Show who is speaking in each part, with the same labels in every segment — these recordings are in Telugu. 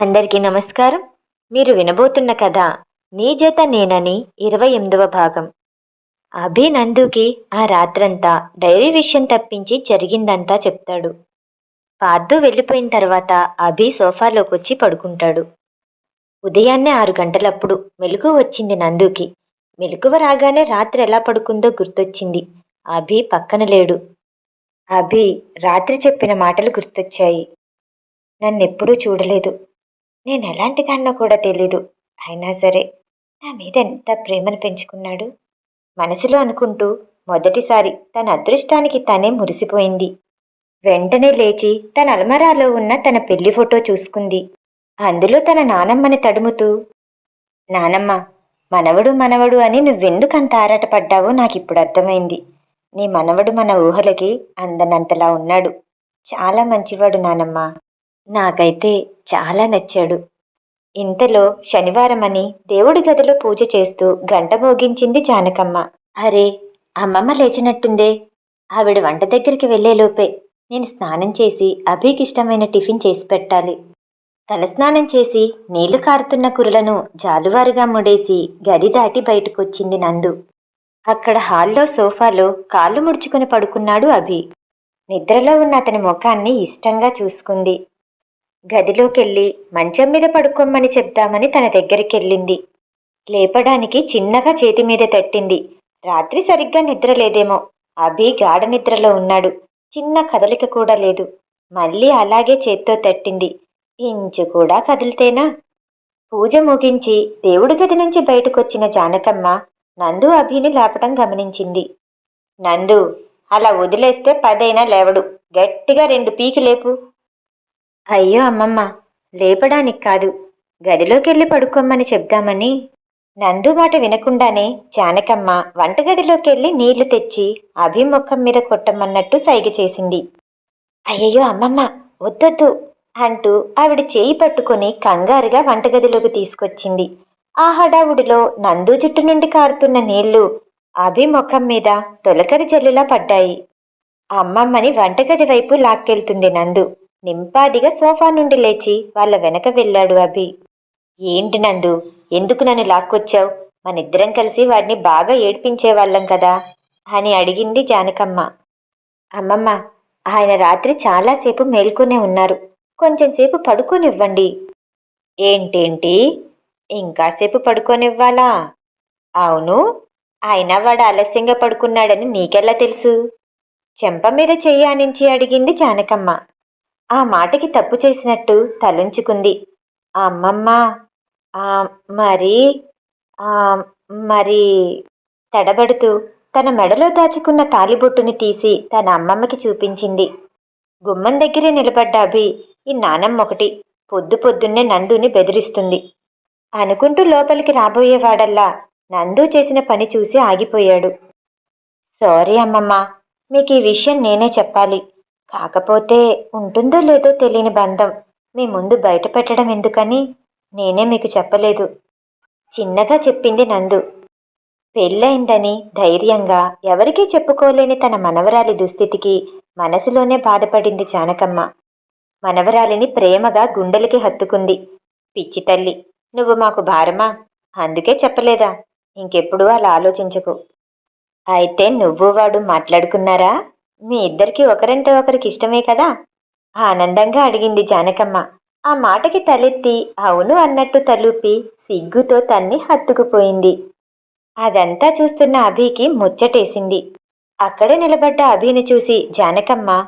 Speaker 1: అందరికీ నమస్కారం. మీరు వినబోతున్న కథ నీ జత నేనని ఇరవై ఎనిమిదవ భాగం. అభి నందుకి ఆ రాత్రంతా డైరీ విషయం తప్పించి జరిగిందంతా చెప్తాడు. పార్థు వెళ్ళిపోయిన తర్వాత అభి సోఫాలోకి వచ్చి పడుకుంటాడు. ఉదయాన్నే ఆరు గంటలప్పుడు మెలకు వచ్చింది నందుకి. మెలకువ రాగానే రాత్రి ఎలా పడుకుందో గుర్తొచ్చింది. అభి పక్కన లేడు. అభి రాత్రి చెప్పిన మాటలు గుర్తొచ్చాయి. నన్నెప్పుడూ చూడలేదు. నేను ఎలాంటి దాన్నో కూడా తెలీదు. అయినా సరే నా మీద ఎంత ప్రేమను పెంచుకున్నాడు? మనసులో అనుకుంటూ మొదటిసారి తన అదృష్టానికి తనే మురిసిపోయింది. వెంటనే లేచి తన అల్మరాలో ఉన్న తన పెళ్ళి ఫోటో చూసుకుంది. అందులో తన నానమ్మని తడుముతూ నానమ్మ మనవడు మనవడు అని నువ్వెందుకు అంత ఆరాటపడ్డావో నాకిప్పుడు అర్థమైంది. నీ మనవడు మన ఊహలకి అందనంతలా ఉన్నాడు. చాలా మంచివాడు నానమ్మ. నాకైతే చాలా నచ్చాడు. ఇంతలో శనివారమని దేవుడి గదిలో పూజ చేస్తూ గంట మోగించింది జానకమ్మ. అరే అమ్మమ్మ లేచినట్టుందే. ఆవిడ వంట దగ్గరికి వెళ్ళేలోపే నేను స్నానం చేసి అభికి ఇష్టమైన టిఫిన్ చేసి పెట్టాలి. తలస్నానం చేసి నీళ్ళు కారుతున్న కురులను జాలువారుగా ముడేసి గది దాటి బయటకొచ్చింది నందు. అక్కడ హాల్లో సోఫాలో కాళ్ళు ముడుచుకుని పడుకున్నాడు అభి. నిద్రలో ఉన్న అతని ముఖాన్ని ఇష్టంగా చూసుకుంది. గదిలోకెళ్ళి మంచం మీద పడుకోమని చెప్దామని తన దగ్గరికెళ్ళింది. లేపడానికి చిన్నగా చేతి మీద తట్టింది. రాత్రి సరిగ్గా నిద్ర లేదేమో అభి గాఢ నిద్రలో ఉన్నాడు. చిన్న కదలిక కూడా లేదు. మళ్ళీ అలాగే చేత్తో తట్టింది. ఇంచు కూడా కదిలితేనా? పూజ ముగించి దేవుడి గది నుంచి బయటకొచ్చిన జానకమ్మ నందు అభిని లేపటం గమనించింది. నందు అలా వదిలేస్తే పదైనా లేవడు. గట్టిగా రెండు పీకి లేపు. అయ్యో అమ్మమ్మ లేపడానికి కాదు. గదిలోకెళ్ళి పడుకోమని చెప్దామని. నందు మాట వినకుండానే జానకమ్మ వంటగదిలోకెళ్ళి నీళ్ళు తెచ్చి అభి ముఖం మీద కొట్టమన్నట్టు సైగ చేసింది. అయ్యయ్యో అమ్మమ్మ వద్దొద్దు అంటూ ఆవిడ చేయి పట్టుకొని కంగారుగా వంటగదిలోకి తీసుకొచ్చింది. ఆ హడావుడిలో నందు జుట్టు నుండి కారుతున్న నీళ్ళు అభి ముఖం మీద తొలకరి జల్లులా పడ్డాయి. అమ్మమ్మని వంటగది వైపు లాక్కెళ్తుంది నందు. నింపాదిగా సోఫా నుండి లేచి వాళ్ళ వెనక వెళ్ళాడు అభి. ఏంటి నందు? ఎందుకు నన్ను లాక్కొచ్చావు? మనిద్దరం కలిసి వాడిని బాగా ఏడ్పించేవాళ్ళం కదా? అని అడిగింది జానకమ్మ. అమ్మమ్మ ఆయన రాత్రి చాలాసేపు మేల్కొనే ఉన్నారు. కొంచెంసేపు పడుకోనివ్వండి. ఏంటేంటి? ఇంకాసేపు పడుకోనివ్వాలా? అవును ఆయన వాడు ఆలస్యంగా పడుకున్నాడని నీకెలా తెలుసు? చెంప మీద చెయ్యానించి అడిగింది జానకమ్మ. ఆ మాటకి తప్పు చేసినట్టు తలుంచుకుంది. అమ్మమ్మ మరి మరి తడబడుతూ తన మెడలో దాచుకున్న తాలిబొట్టుని తీసి తన అమ్మమ్మకి చూపించింది. గుమ్మం దగ్గరే నిలబడ్డ అభి ఈ నానమ్మ ఒకటి పొద్దు పొద్దున్నే నందుని బెదిరిస్తుంది. అనుకుంటూ లోపలికి రాబోయేవాడల్లా నందు చేసిన పని చూసి ఆగిపోయాడు. సారీ అమ్మమ్మ మీకు ఈ విషయం నేనే చెప్పాలి. కాకపోతే ఉంటుందో లేదో తెలియని బంధం. మీ ముందు బయట పెట్టడం ఎందుకని? నేనే మీకు చెప్పలేదు. చిన్నగా చెప్పింది నందు. పెళ్ళయిందని ధైర్యంగా ఎవరికీ చెప్పుకోలేని తన మనవరాలి దుస్థితికి మనసులోనే బాధపడింది జానకమ్మ మనవరాలిని ప్రేమగా గుండెలకి హత్తుకుంది. పిచ్చి తల్లి నువ్వు మాకు భారమా? అందుకే చెప్పలేదా? ఇంకెప్పుడు అలా ఆలోచించకు. అయితే నువ్వు వాడు మాట్లాడుకున్నారా? మీ ఇద్దరికి ఒకరంటే ఒకరికి ఇష్టమే కదా? ఆనందంగా అడిగింది జానకమ్మ. ఆ మాటకి తలెత్తి అవును అన్నట్టు తలూపి సిగ్గుతో తన్ని హత్తుకుపోయింది. అదంతా చూస్తున్న అభికి ముచ్చటేసింది. అక్కడే నిలబడ్డ అభిని చూసి జానకమ్మ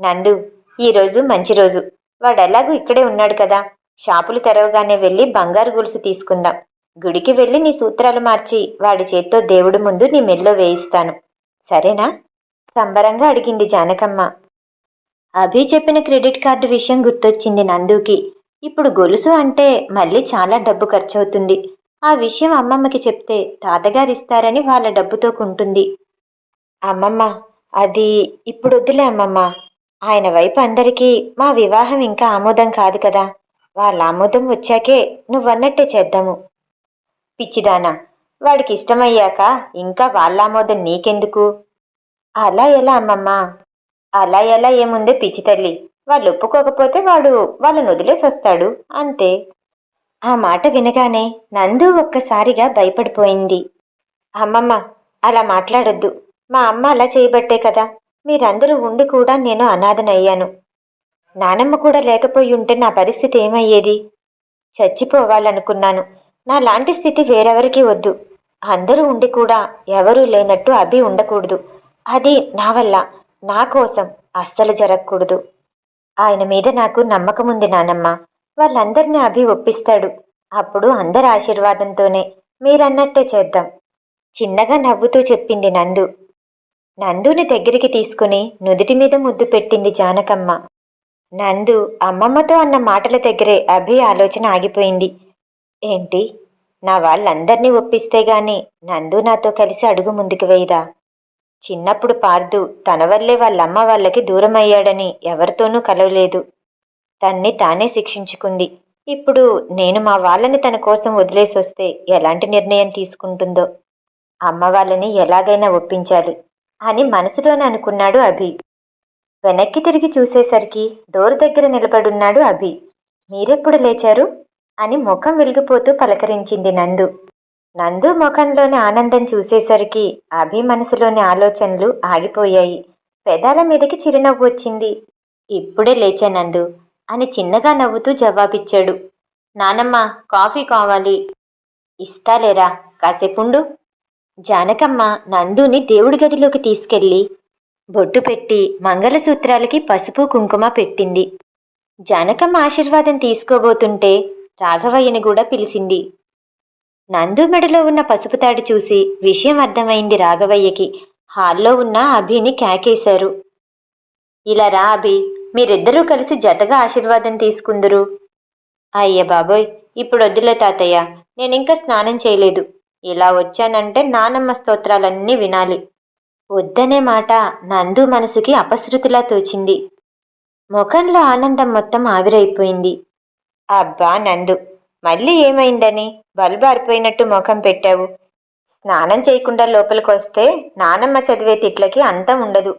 Speaker 1: నందు ఈరోజు మంచి రోజు. వాడెలాగూ ఇక్కడే ఉన్నాడు కదా. షాపులు తెరవగానే వెళ్ళి బంగారు గొలుసు తీసుకుందాం. గుడికి వెళ్ళి నీ సూత్రాలు మార్చి వాడి చేత్తో దేవుడి ముందు నీ మెల్లో వేయిస్తాను. సరేనా? సంబరంగా అడిగింది జానకమ్మ. అభి చెప్పిన క్రెడిట్ కార్డు విషయం గుర్తొచ్చింది నందుకి. ఇప్పుడు గొలుసు అంటే మళ్ళీ చాలా డబ్బు ఖర్చవుతుంది. ఆ విషయం అమ్మమ్మకి చెప్తే తాతగారు ఇస్తారని వాళ్ళ డబ్బుతో కొంటుంది. అమ్మమ్మ అది ఇప్పుడు వద్దులే అమ్మమ్మ. ఆయన వైపు అందరికీ మా వివాహం ఇంకా ఆమోదం కాదు కదా. వాళ్ళ ఆమోదం వచ్చాకే నువ్వన్నట్టే చేద్దాము. పిచ్చిదానా వాడికి ఇష్టమయ్యాక ఇంకా వాళ్ళ ఆమోదం నీకెందుకు? అలా ఎలా అమ్మమ్మ? అలా ఎలా ఏముందే పిచ్చి తల్లి? వాళ్ళు ఒప్పుకోకపోతే వాడు వాళ్ళని వదిలేసి వస్తాడు అంతే. ఆ మాట వినగానే నందు ఒక్కసారిగా భయపడిపోయింది. అమ్మమ్మ అలా మాట్లాడొద్దు. మా అమ్మ అలా చేయబట్టే కదా మీరందరూ ఉండి కూడా నేను అనాథనయ్యాను. నానమ్మ కూడా లేకపోయి ఉంటే నా పరిస్థితి ఏమయ్యేది? చచ్చిపోవాలనుకున్నాను. నా లాంటి స్థితి వేరెవరికి వద్దు. అందరూ ఉండి కూడా ఎవరూ లేనట్టు అభి ఉండకూడదు. అది నా వల్ల నా కోసం అస్సలు జరగకూడదు. ఆయన మీద నాకు నమ్మకం ఉంది నానమ్మ. వాళ్ళందరినీ అభి ఒప్పిస్తాడు. అప్పుడు అందరి ఆశీర్వాదంతోనే మీరన్నట్టే చేద్దాం. చిన్నగా నవ్వుతూ చెప్పింది నందు. నందుని దగ్గరికి తీసుకుని నుదుటి మీద ముద్దు పెట్టింది జానకమ్మ. నందు అమ్మమ్మతో అన్న మాటల దగ్గరే అభి ఆలోచన ఆగిపోయింది. ఏంటి? నా వాళ్ళందరినీ ఒప్పిస్తే గాని నందు నాతో కలిసి అడుగు ముందుకు వేయదా? చిన్నప్పుడు పార్దు తన వల్లే వాళ్ళమ్మ వాళ్ళకి దూరమయ్యాడని ఎవరితోనూ కలవలేదు. తన్ని తానే శిక్షించుకుంది. ఇప్పుడు నేను మా వాళ్ళని తన కోసం వదిలేసి వస్తే ఎలాంటి నిర్ణయం తీసుకుంటుందో? అమ్మ వాళ్ళని ఎలాగైనా ఒప్పించాలి అని మనసులోనే అనుకున్నాడు అభి. వెనక్కి తిరిగి చూసేసరికి డోర్ దగ్గర నిలబడున్నాడు అభి. మీరెప్పుడు లేచారు? అని ముఖం వెలిగిపోతూ పలకరించింది నందు. నందు ముఖంలోని ఆనందం చూసేసరికి అభి మనసులోని ఆలోచనలు ఆగిపోయాయి. పెదాల మీదకి చిరునవ్వు వచ్చింది. ఇప్పుడే లేచా నందు అని చిన్నగా నవ్వుతూ జవాబిచ్చాడు. నానమ్మ కాఫీ కావాలి. ఇస్తాలేరా కాసేపుండు జానకమ్మ నందుని దేవుడి గదిలోకి తీసుకెళ్ళి బొట్టు పెట్టి మంగళసూత్రాలకి పసుపు కుంకుమ పెట్టింది. జానకమ్మ ఆశీర్వాదం తీసుకోబోతుంటే రాఘవయ్యని కూడా పిలిచింది. నందు మెడలో ఉన్న పసుపు తాడు చూసి విషయం అర్థమైంది రాఘవయ్యకి. హాల్లో ఉన్న అభిని కేకేశారు ఇలా రా అభి మీరిద్దరూ కలిసి జతగా ఆశీర్వాదం తీసుకుందరు. అయ్య బాబోయ్ ఇప్పుడు వద్దులే తాతయ్య నేనింకా స్నానం చేయలేదు. ఇలా వచ్చానంటే నానమ్మ స్తోత్రాలన్నీ వినాలి. వద్దనే మాట నందు మనసుకి అపశృతిలా తోచింది. ముఖంలో ఆనందం మొత్తం ఆవిరైపోయింది. అబ్బా నందు మళ్ళీ ఏమైందని? బల్బు ఆరిపోయినట్టు ముఖం పెట్టావు. స్నానం చేయకుండా లోపలికి వస్తే నానమ్మ చదివే తిట్లకి అంతం ఉండదు.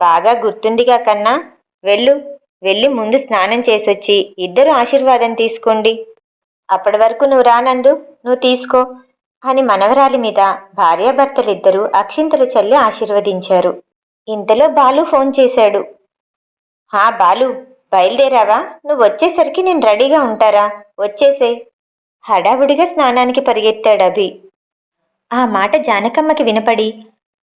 Speaker 1: బాగా గుర్తుందిగా కన్నా. వెళ్ళు వెళ్ళి ముందు స్నానం చేసొచ్చి ఇద్దరు ఆశీర్వాదం తీసుకోండి. అప్పటి వరకు నువ్వు రానందు నువ్వు తీసుకో అని మనవరాలి మీద భార్యాభర్తలిద్దరూ అక్షింతలు చల్లి ఆశీర్వదించారు. ఇంతలో బాలు ఫోన్ చేశాడు. హా బాలు బయలుదేరావా? నువ్వు వచ్చేసరికి నేను రెడీగా ఉంటారా? వచ్చేసే. హడావుడిగా స్నానానికి పరిగెత్తాడు అభి. ఆ మాట జానకమ్మకి వినపడి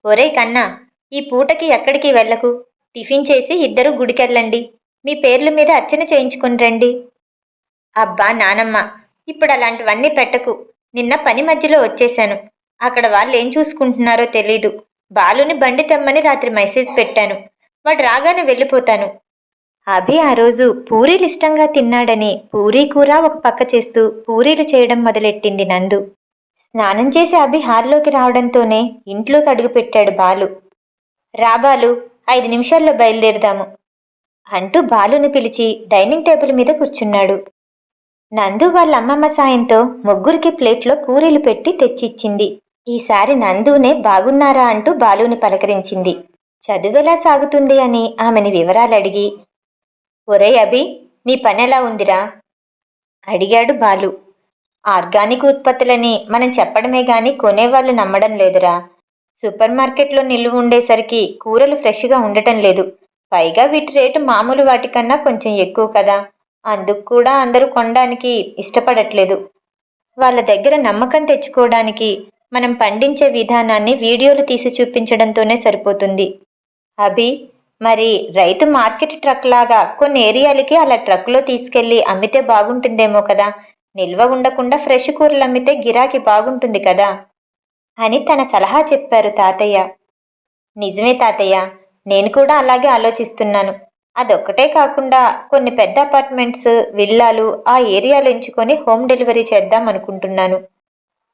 Speaker 1: ఒరే కన్నా ఈ పూటకి ఎక్కడికి వెళ్ళకు? టిఫిన్ చేసి ఇద్దరు గుడికెళ్ళండి. మీ పేర్ల మీద అర్చన చేయించుకుని రండి. అబ్బా నానమ్మ ఇప్పుడు అలాంటివన్నీ పెట్టకు. నిన్న పని మధ్యలో వచ్చేశాను. అక్కడ వాళ్ళు ఏం చూసుకుంటున్నారో తెలీదు. బాలుని బండి తెమ్మని రాత్రి మెసేజ్ పెట్టాను. వాడు రాగానే వెళ్ళిపోతాను. అభి ఆ రోజు పూరీలు ఇష్టంగా తిన్నాడని పూరీ కూర ఒక పక్క చేస్తూ పూరీలు చేయడం మొదలెట్టింది నందు. స్నానం చేసి అభి హాల్లోకి రావడంతోనే ఇంట్లోకి అడుగుపెట్టాడు బాలు. రాబాలు ఐదు నిమిషాల్లో బయలుదేరుదాము అంటూ బాలుని పిలిచి డైనింగ్ టేబుల్ మీద కూర్చున్నాడు. నందు వాళ్ళ అమ్మమ్మ సాయంతో ముగ్గురికి ప్లేట్లో పూరీలు పెట్టి తెచ్చిచ్చింది. ఈసారి నందునే బాగున్నారా అంటూ బాలుని పలకరించింది. చదువెలా సాగుతుంది అని ఆమెని వివరాలు అడిగి ఒరే అభి నీ పని ఎలా ఉందిరా? అడిగాడు బాలు. ఆర్గానిక్ ఉత్పత్తులని మనం చెప్పడమే గాని కొనేవాళ్ళు నమ్మడం లేదురా. సూపర్ మార్కెట్లో నిల్వ ఉండేసరికి కూరలు ఫ్రెష్గా ఉండటం లేదు. పైగా వీటి రేటు మామూలు వాటికన్నా కొంచెం ఎక్కువ కదా. అందుకు కూడా అందరూ కొనడానికి ఇష్టపడట్లేదు. వాళ్ళ దగ్గర నమ్మకం తెచ్చుకోవడానికి మనం పండించే విధానాన్ని వీడియోలు తీసి చూపించడంతోనే సరిపోతుంది. అభి మరి రైతు మార్కెట్ ట్రక్ లాగా కొన్ని ఏరియాలకి అలా ట్రక్లో తీసుకెళ్ళి అమ్మితే బాగుంటుందేమో కదా. నిల్వ ఉండకుండా ఫ్రెష్ కూరలు అమ్మితే గిరాకీ బాగుంటుంది కదా. అని తన సలహా చెప్పారు తాతయ్య. నిజమే తాతయ్య నేను కూడా అలాగే ఆలోచిస్తున్నాను. అదొక్కటే కాకుండా కొన్ని పెద్ద అపార్ట్మెంట్స్ విల్లాలు ఆ ఏరియాలు ఎంచుకొని హోమ్ డెలివరీ చేద్దాం అనుకుంటున్నాను.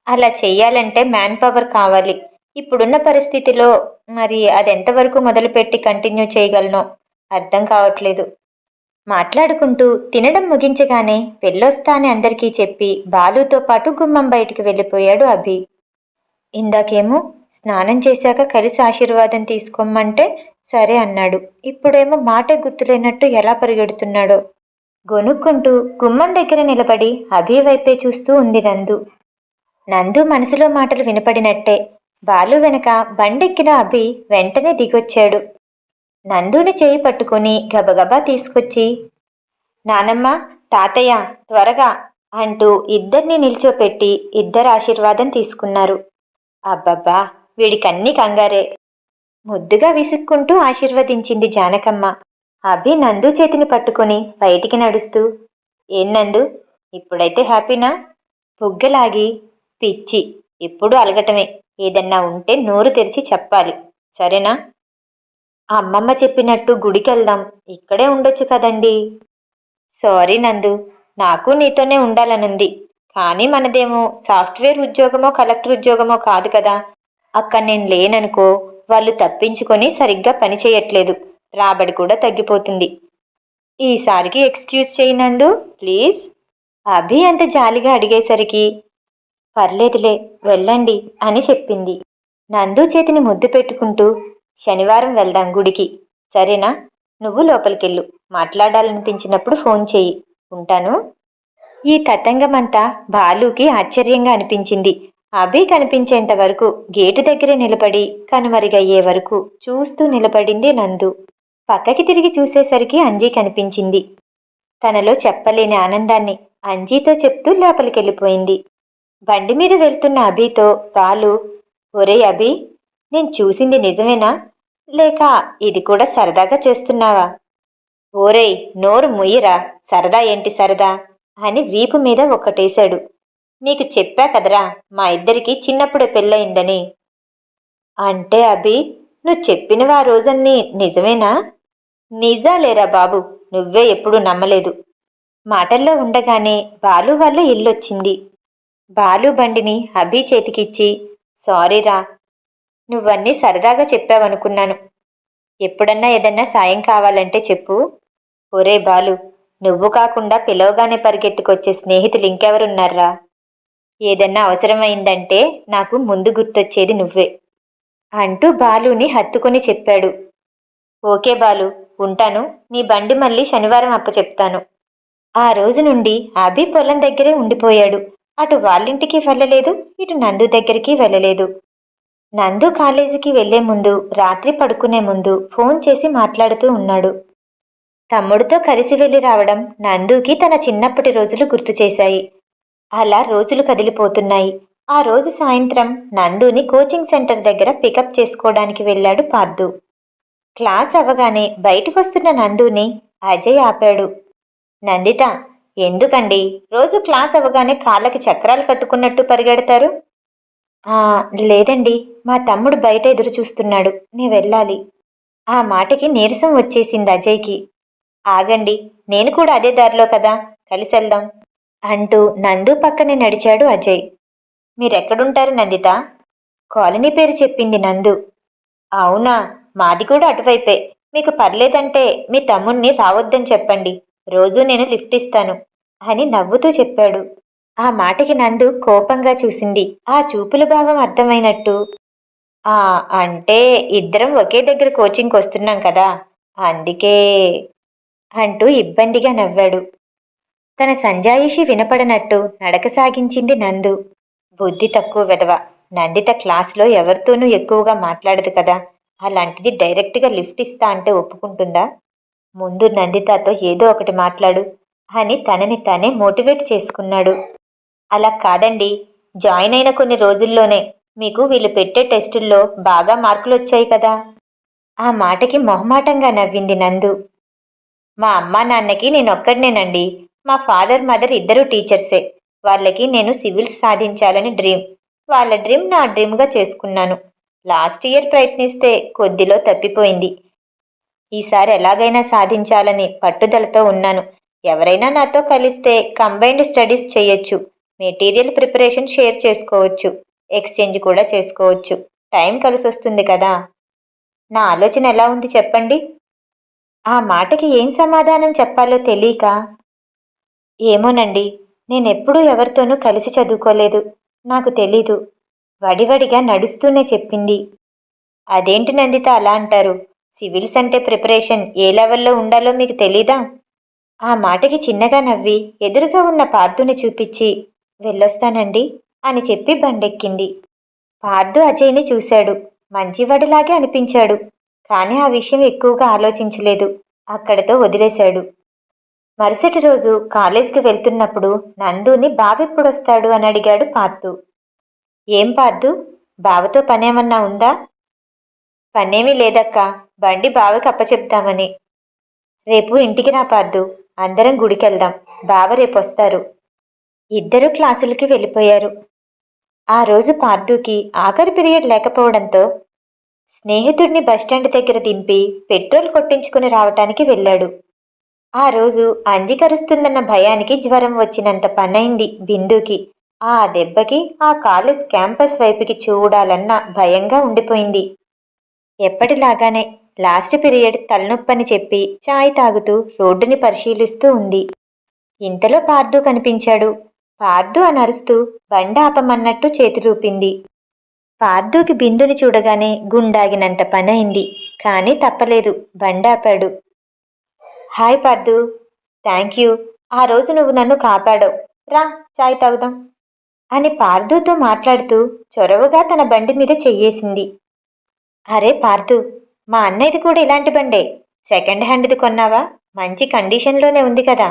Speaker 1: అలా చెయ్యాలంటే మ్యాన్ పవర్ కావాలి. ఇప్పుడున్న పరిస్థితిలో మరి అది ఎంతవరకు మొదలుపెట్టి కంటిన్యూ చేయగలనో? అర్థం కావట్లేదు. మాట్లాడుకుంటూ తినడం ముగించగానే వెళ్ళొస్తా అని అందరికీ చెప్పి బాలుతో పాటు గుమ్మం బయటికి వెళ్ళిపోయాడు అభి. ఇందాకేమో స్నానం చేశాక కలిసి ఆశీర్వాదం తీసుకోమంటే సరే అన్నాడు. ఇప్పుడేమో మాటే గుర్తులేనట్టు ఎలా పరిగెడుతున్నాడో. గొనుక్కుంటూ గుమ్మం దగ్గర నిలబడి అభి వైపే చూస్తూ ఉంది నందు. నందు మనసులో మాటలు వినపడినట్టే. బాలు వెనక బండెక్కిన అభి వెంటనే దిగొచ్చాడు. నందుని చేయి పట్టుకుని గబగబా తీసుకొచ్చి నానమ్మ తాతయ్య త్వరగా అంటూ ఇద్దరిని నిల్చోపెట్టి ఇద్దరు ఆశీర్వాదం తీసుకున్నారు. అబ్బబ్బా వీడికన్నీ కంగారే ముద్దుగా విసుక్కుంటూ ఆశీర్వదించింది జానకమ్మ. అభి నందు చేతిని పట్టుకొని బయటికి నడుస్తూ ఏం నందు ఇప్పుడైతే హ్యాపీనా? బుగ్గలాగి పిచ్చి ఎప్పుడు అలగటమే. ఏదన్నా ఉంటే నోరు తెరిచి చెప్పాలి. సరేనా? అమ్మమ్మ చెప్పినట్టు గుడికెళ్దాం. ఇక్కడే ఉండొచ్చు కదండి. సారీ నందు నాకు నీతోనే ఉండాలనుంది. కానీ మనదేమో సాఫ్ట్వేర్ ఉద్యోగమో కలెక్టర్ ఉద్యోగమో కాదు కదా. అక్కడ నేను లేననుకో వాళ్ళు తప్పించుకొని సరిగ్గా పని చేయట్లేదు. రాబడి కూడా తగ్గిపోతుంది. ఈసారికి ఎక్స్క్యూజ్ చేయనందు ప్లీజ్. అభి అంత జాలిగా అడిగేసరికి పర్లేదులే వెళ్ళండి అని చెప్పింది. నందు చేతిని ముద్దు పెట్టుకుంటూ శనివారం వెళ్దాం గుడికి. సరేనా? నువ్వు లోపలికెళ్ళు. మాట్లాడాలనిపించినప్పుడు ఫోన్ చెయ్యి. ఉంటాను? ఈ తతంగమంతా బాలుకి ఆశ్చర్యంగా అనిపించింది. అభి కనిపించేంత వరకు గేటు దగ్గరే నిలబడి కనుమరుగయ్యే వరకు చూస్తూ నిలబడింది నందు. పక్కకి తిరిగి చూసేసరికి అంజీ కనిపించింది. తనలో చెప్పలేని ఆనందాన్ని అంజీతో చెప్తూ లోపలికెళ్ళిపోయింది. బండి మీద వెళ్తున్న అభితో బాలు ఒరే అభి నేను చూసింది నిజమేనా? లేక ఇది కూడా సరదాగా చేస్తున్నావా? ఓరేయ్ నోరు ముయ్యిరా సరదా ఏంటి సరదా? అని వీపు మీద ఒక్కటేశాడు. నీకు చెప్పా కదరా మా ఇద్దరికి చిన్నప్పుడే పెళ్ళయిందని. అంటే అభి నువ్వు చెప్పినవి ఆ రోజన్నీ నిజమేనా? నిజాలేరా బాబు నువ్వే ఎప్పుడూ నమ్మలేదు. మాటల్లో ఉండగానే బాలు వాళ్ళ ఇల్లొచ్చింది బాలు బండిని అభి చేతికిచ్చి సారీరా నువ్వన్నీ సరదాగా చెప్పావనుకున్నాను. ఎప్పుడన్నా ఏదన్నా సాయం కావాలంటే చెప్పు. ఒరే బాలు నువ్వు కాకుండా పిలవగానే పరిగెత్తుకొచ్చే స్నేహితులు ఇంకెవరున్నారా? ఏదన్నా అవసరమైందంటే నాకు ముందు గుర్తొచ్చేది నువ్వే అంటూ బాలుని హత్తుకొని చెప్పాడు. ఓకే బాలు ఉంటాను. నీ బండి మళ్ళీ శనివారం అప్పచెప్తాను. ఆ రోజు నుండి అభి పొలం దగ్గరే ఉండిపోయాడు. అటు వాళ్ళింటికి వెళ్ళలేదు ఇటు నందు దగ్గరికి వెళ్ళలేదు. నందు కాలేజీకి వెళ్ళే ముందు రాత్రి పడుకునే ముందు ఫోన్ చేసి మాట్లాడుతూ ఉన్నాడు. తమ్ముడితో కలిసి వెళ్ళి రావడం నందుకి తన చిన్నప్పటి రోజులు గుర్తు చేశాయి. అలా రోజులు కదిలిపోతున్నాయి. ఆ రోజు సాయంత్రం నందుని కోచింగ్ సెంటర్ దగ్గర పికప్ చేసుకోవడానికి వెళ్ళాడు పార్దు. క్లాస్ అవ్వగానే బయటకొస్తున్న నందుని అజయ్ ఆపాడు. నందిత ఎందుకండి? రోజు క్లాస్ అవ్వగానే కాళ్ళకి చక్రాలు కట్టుకున్నట్టు పరిగెడతారు? లేదండి. మా తమ్ముడు బయట ఎదురు చూస్తున్నాడు. నే వెళ్ళాలి. ఆ మాటకి నీరసం వచ్చేసింది అజయ్కి. ఆగండి. నేను కూడా అదే దారిలో కదా. కలిసి వెళ్దాం. అంటూ నందు పక్కనే నడిచాడు అజయ్. మీరెక్కడుంటారు నందిత? కాలనీ పేరు చెప్పింది నందు. అవునా? మాది కూడా అటువైపే. మీకు పర్లేదంటే మీ తమ్ముణ్ణి రావద్దని చెప్పండి. రోజూ నేను లిఫ్ట్ ఇస్తాను అని నవ్వుతూ చెప్పాడు. ఆ మాటకి నందు కోపంగా చూసింది. ఆ చూపుల భావం అర్థమైనట్టు ఆ అంటే ఇద్దరం ఒకే దగ్గర కోచింగ్కి వస్తున్నాం కదా అందుకే అంటూ ఇబ్బందిగా నవ్వాడు. తన సంజాయిషి వినపడనట్టు నడక సాగించింది నందు. బుద్ధి తక్కువ వెదవ నందిత క్లాస్లో ఎవరితోనూ ఎక్కువగా మాట్లాడదు కదా అలాంటిది డైరెక్ట్గా లిఫ్ట్ ఇస్తా అంటే ఒప్పుకుంటుందా? ముందు నందితతో ఏదో ఒకటి మాట్లాడు అని తనని తానే మోటివేట్ చేసుకున్నాడు. అలా కాదండి జాయిన్ అయిన కొన్ని రోజుల్లోనే మీకు వీళ్ళు పెట్టే టెస్టుల్లో బాగా మార్కులు వచ్చాయి కదా. ఆ మాటకి మొహమాటంగా నవ్వింది నందు. మా అమ్మా నాన్నకి నేనొక్కడినేనండి. మా ఫాదర్ మదర్ ఇద్దరు టీచర్సే. వాళ్ళకి నేను సివిల్స్ సాధించాలని డ్రీమ్. వాళ్ళ డ్రీమ్ నా డ్రీమ్గా చేసుకున్నాను. లాస్ట్ ఇయర్ ప్రయత్నిస్తే కొద్దిలో తప్పిపోయింది. ఈసారి ఎలాగైనా సాధించాలని పట్టుదలతో ఉన్నాను. ఎవరైనా నాతో కలిస్తే కంబైన్డ్ స్టడీస్ చేయొచ్చు. మెటీరియల్ ప్రిపరేషన్ షేర్ చేసుకోవచ్చు. ఎక్స్చేంజ్ కూడా చేసుకోవచ్చు. టైం కలిసి వస్తుంది కదా. నా ఆలోచన ఎలా ఉంది చెప్పండి? ఆ మాటకి ఏం సమాధానం చెప్పాలో తెలియక ఏమోనండి నేనెప్పుడూ ఎవరితోనూ కలిసి చదువుకోలేదు. నాకు తెలీదు. వడివడిగా నడుస్తూనే చెప్పింది. అదేంటి నందిత అలా అంటారు? సివిల్స్ అంటే ప్రిపరేషన్ ఏ లెవెల్లో ఉండాలో మీకు తెలీదా? ఆ మాటకి చిన్నగా నవ్వి ఎదురుగా ఉన్న పార్థుని చూపించి వెళ్ళొస్తానండి అని చెప్పి బండెక్కింది. పార్థు అజయ్ని చూశాడు. మంచివాడిలాగే అనిపించాడు. కానీ ఆ విషయం ఎక్కువగా ఆలోచించలేదు. అక్కడితో వదిలేశాడు. మరుసటి రోజు కాలేజ్కి వెళ్తున్నప్పుడు నందుని బావెప్పుడొస్తాడు అని అడిగాడు పార్థు. ఏం పార్థు? బావతో పనేమన్నా ఉందా? పనేమీ లేదక్కా. బండి బావకి అప్పచెప్తామని రేపు ఇంటికి రా పార్థు అందరం గుడికెళ్దాం. బావ రేపు వస్తారు ఇద్దరు క్లాసులకి వెళ్ళిపోయారు. ఆ రోజు పార్థుకి ఆఖరి పీరియడ్ లేకపోవడంతో స్నేహితుడిని బస్టాండ్ దగ్గర దింపి పెట్రోల్ కొట్టించుకుని రావటానికి వెళ్ళాడు. ఆ రోజు అంజి కరుస్తుందన్న భయానికి జ్వరం వచ్చినంత పనైంది బిందుకి. ఆ దెబ్బకి ఆ కాలేజ్ క్యాంపస్ వైపుకి చూడాలన్న భయంగా ఉండిపోయింది. ఎప్పటిలాగానే లాస్ట్ పీరియడ్ తలనొప్పని చెప్పి చాయ్ తాగుతూ రోడ్డుని పరిశీలిస్తూ ఉంది. ఇంతలో పార్దు కనిపించాడు. పార్దు అని అరుస్తూ బండ ఆపమన్నట్టు చేతి రూపింది. పార్దుకి బిందుని చూడగానే గుండాగినంత పనైంది. కానీ తప్పలేదు. బండాపాడు హాయ్ పార్దు. Thank you. ఆ రోజు నువ్వు నన్ను కాపాడావు. రా చాయ్ తాగుదాం. అని పార్దుతో మాట్లాడుతూ చొరవగా తన బండి మీద చెయ్యేసింది. అరే పార్థు మా అన్నయ్యది కూడా ఇలాంటి బండే. సెకండ్ హ్యాండ్ది కొన్నావా? మంచి కండిషన్లోనే ఉంది కదా.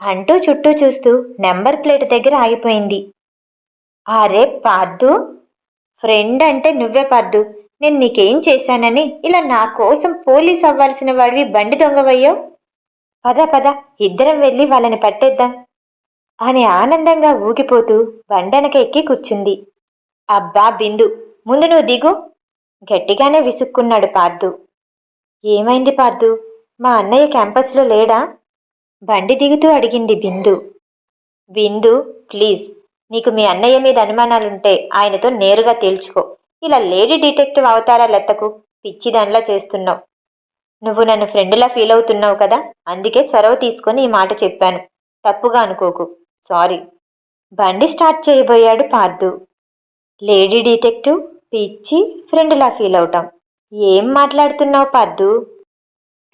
Speaker 1: అంటూ చుట్టూ చూస్తూ నెంబర్ ప్లేట్ దగ్గర ఆగిపోయింది. అరే పార్థు ఫ్రెండ్ అంటే నువ్వే పార్థు నేను నీకేం చేశానని ఇలా నా కోసం పోలీస్ అవ్వాల్సిన వాడివి బండి దొంగవయ్యో? పద పద ఇద్దరం వెళ్ళి వాళ్ళని పట్టేద్దాం అని ఆనందంగా ఊగిపోతూ బండనక ఎక్కి కూర్చుంది. అబ్బా బిందు ముందు నువ్వు దిగు. గట్టిగానే విసుక్కున్నాడు పార్థు ఏమైంది పార్థు మా అన్నయ్య క్యాంపస్లో లేడా? బండి దిగుతూ అడిగింది బిందు. బిందు ప్లీజ్ నీకు మీ అన్నయ్య మీద అనుమానాలుంటే ఆయనతో నేరుగా తేల్చుకో. ఇలా లేడీ డిటెక్టివ్ అవతారా లెత్తకు పిచ్చిదానిలా చేస్తున్నావు. నువ్వు నన్ను ఫ్రెండ్లా ఫీల్ అవుతున్నావు కదా? అందుకే చొరవ తీసుకొని ఈ మాట చెప్పాను. తప్పుగా అనుకోకు. సారీ. బండి స్టార్ట్ చేయబోయాడు పార్థు లేడీ డిటెక్టివ్? పిచ్చి ఫ్రెండ్లా ఫీల్ అవటం ఏం మాట్లాడుతున్నావు పార్దు?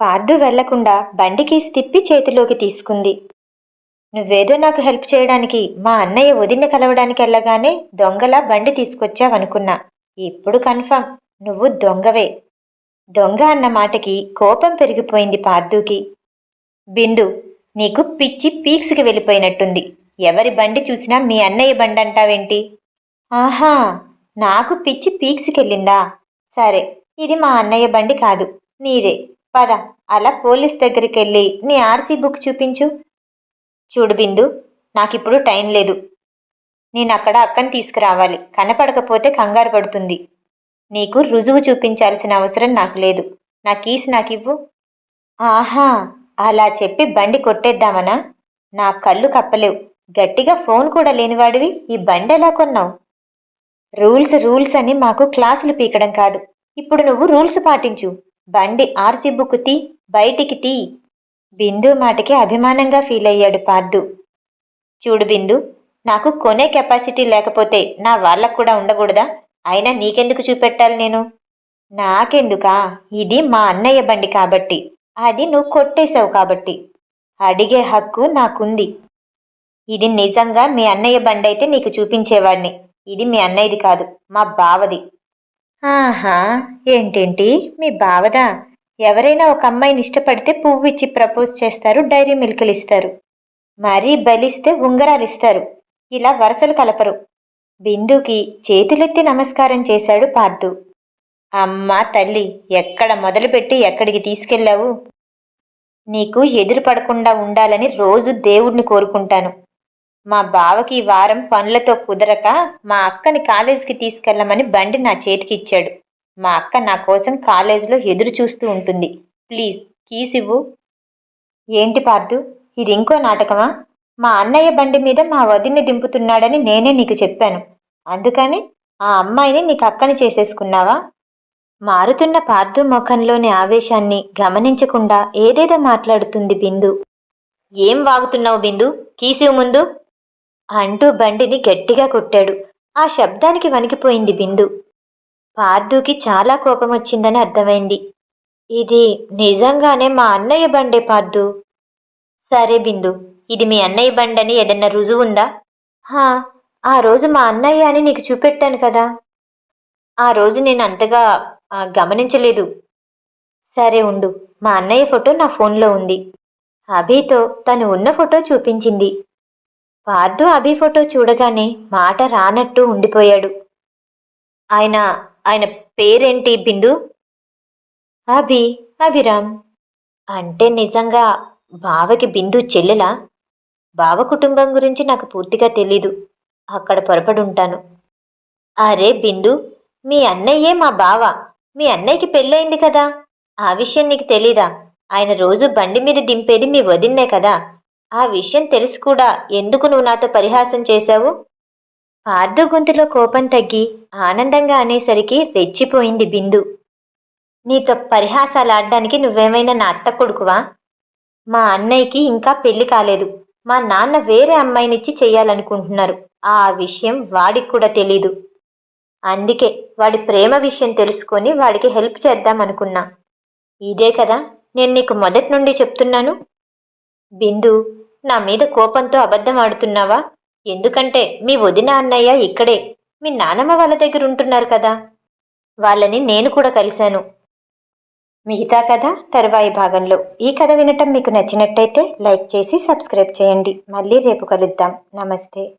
Speaker 1: పార్థు వెళ్ళకుండా బండికి తిప్పి చేతిలోకి తీసుకుంది. నువ్వేదో నాకు హెల్ప్ చేయడానికి మా అన్నయ్య వదిన కలవడానికి వెళ్ళగానే దొంగలా బండి తీసుకొచ్చావనుకున్నా. ఇప్పుడు కన్ఫర్మ్ నువ్వు దొంగవే. దొంగ అన్న మాటకి కోపం పెరిగిపోయింది పార్దుకి. బిందు నీకు పిచ్చి పీక్స్కి వెళ్ళిపోయినట్టుంది. ఎవరి బండి చూసినా మీ అన్నయ్య బండి అంటావేంటి ఆహా! నాకు పిచ్చి పీక్స్కెళ్ళిందా? సరే ఇది మా అన్నయ్య బండి కాదు నీదే. పద అలా పోలీస్ దగ్గరికి వెళ్ళి నీ ఆర్సీ బుక్ చూపించు. చూడు బిందు నాకిప్పుడు టైం లేదు. నేను అక్కడ అక్కని తీసుకురావాలి కనపడకపోతే కంగారు పడుతుంది. నీకు రుజువు చూపించాల్సిన అవసరం నాకు లేదు. నా కీస్ నాకివ్వు. ఆహా అలా చెప్పి బండి కొట్టేద్దామనా? నా కళ్ళు కప్పలేవు. గట్టిగా ఫోన్ కూడా లేనివాడివి ఈ బండి ఎలా కొన్నావు? రూల్స్ రూల్స్ అని మాకు క్లాసులు పీకడం కాదు. ఇప్పుడు నువ్వు రూల్స్ పాటించు. బండి ఆర్సీ బుక్ తీ బయటికి తీ. బిందు మాటకి అభిమానంగా ఫీల్ అయ్యాడు పార్దు. చూడు బిందు నాకు కొనే కెపాసిటీ లేకపోతే నా వాళ్ళకు కూడా ఉండకూడదా? అయినా నీకెందుకు చూపెట్టాలి నేను? నాకెందుకా? ఇది మా అన్నయ్య బండి కాబట్టి. అది నువ్వు కొట్టేశావు కాబట్టి. అడిగే హక్కు నాకుంది. ఇది నిజంగా మీ అన్నయ్య బండి అయితే నీకు చూపించేవాడిని. ఇది మీ అన్నయ్యది కాదు మా బావది. ఆహా ఏంటేంటి? మీ బావదా? ఎవరైనా ఒక అమ్మాయిని ఇష్టపడితే పువ్వు ఇచ్చి ప్రపోజ్ చేస్తారు డైరీ మిల్కులు ఇస్తారు. మరీ బలిస్తే ఉంగరాలు ఇస్తారు. ఇలా వరసలు కలపరు. బిందుకి చేతులెత్తి నమస్కారం చేశాడు పార్థు. అమ్మా తల్లి ఎక్కడ మొదలుపెట్టి ఎక్కడికి తీసుకెళ్ళావు? నీకు ఎదురు పడకుండా ఉండాలని రోజు దేవుణ్ణి కోరుకుంటాను. మా బావకి ఈ వారం పనులతో కుదరక మా అక్కని కాలేజీకి తీసుకెళ్ళమని బండి నా చేతికి ఇచ్చాడు. మా అక్క నా కోసం కాలేజీలో ఎదురు చూస్తూ ఉంటుంది. ప్లీజ్ కీస్ ఇవ్వు. ఏంటి పార్థు ఇది ఇంకో నాటకమా? మా అన్నయ్య బండి మీద మా వదిన్ని దింపుతున్నాడని నేనే నీకు చెప్పాను. అందుకని ఆ అమ్మాయిని నీకు అక్కని చేసేసుకున్నావా? మారుతున్న పార్థు ముఖంలోని ఆవేశాన్ని గమనించకుండా ఏదేదో మాట్లాడుతుంది బిందు. ఏం వాగుతున్నావు బిందు? కీసివు ముందు. అంటూ బండిని గట్టిగా కొట్టాడు. ఆ శబ్దానికి వణికిపోయింది బిందు. పార్థుకి చాలా కోపం వచ్చిందని అర్థమైంది. ఇది నిజంగానే మా అన్నయ్య బండే పార్దు? సరే బిందు ఇది మీ అన్నయ్య బండని ఏదన్నా రుజువు ఉందా? హా ఆ రోజు మా అన్నయ్య అని నీకు చూపెట్టాను కదా. ఆ రోజు నేను అంతగా గమనించలేదు. సరే ఉండు మా అన్నయ్య ఫోటో నా ఫోన్లో ఉంది. అభితో తను ఉన్న ఫోటో చూపించింది. పార్థు అభి ఫోటో చూడగానే మాట రానట్టు ఉండిపోయాడు. ఆయన ఆయన పేరేంటి బిందు? అభి అభిరామ్. అంటే నిజంగా బావకి బిందు చెల్లెలా? బావ కుటుంబం గురించి నాకు పూర్తిగా తెలీదు. అక్కడ పొరపడుంటాను అరే బిందు మీ అన్నయ్యే మా బావ. మీ అన్నయ్యకి పెళ్ళయింది కదా? ఆ విషయం నీకు తెలీదా? ఆయన రోజు బండి మీద దింపేది మీ వదిన్నే కదా? ఆ విషయం తెలిసి కూడా. ఎందుకు నువ్వు నాతో పరిహాసం చేశావు? పార్థు గొంతులో కోపం తగ్గి ఆనందంగా అనేసరికి రెచ్చిపోయింది బిందు. నీతో పరిహాసాలు ఆడడానికి నువ్వేమైనా నా అత్త కొడుకువా? మా అన్నయ్యకి ఇంకా పెళ్ళి కాలేదు. మా నాన్న వేరే అమ్మాయినిచ్చి చెయ్యాలనుకుంటున్నారు ఆ విషయం వాడికి కూడా తెలీదు. అందుకే వాడి ప్రేమ విషయం తెలుసుకొని వాడికి హెల్ప్ చేద్దాం అనుకున్నా ఇదే కదా నేను నీకు మొదటి నుండి చెప్తున్నాను. బిందు నా మీద కోపంతో అబద్ధం ఆడుతున్నావా? ఎందుకంటే మీ వదిన అన్నయ్య ఇక్కడే. మీ నానమ్మ వాళ్ళ దగ్గర ఉంటున్నారు కదా. వాళ్ళని నేను కూడా కలిశాను. మిగతా కథ తరువాయి భాగంలో. ఈ కథ వినటం మీకు నచ్చినట్టయితే లైక్ చేసి సబ్స్క్రైబ్ చేయండి. మళ్ళీ రేపు కలుద్దాం. నమస్తే.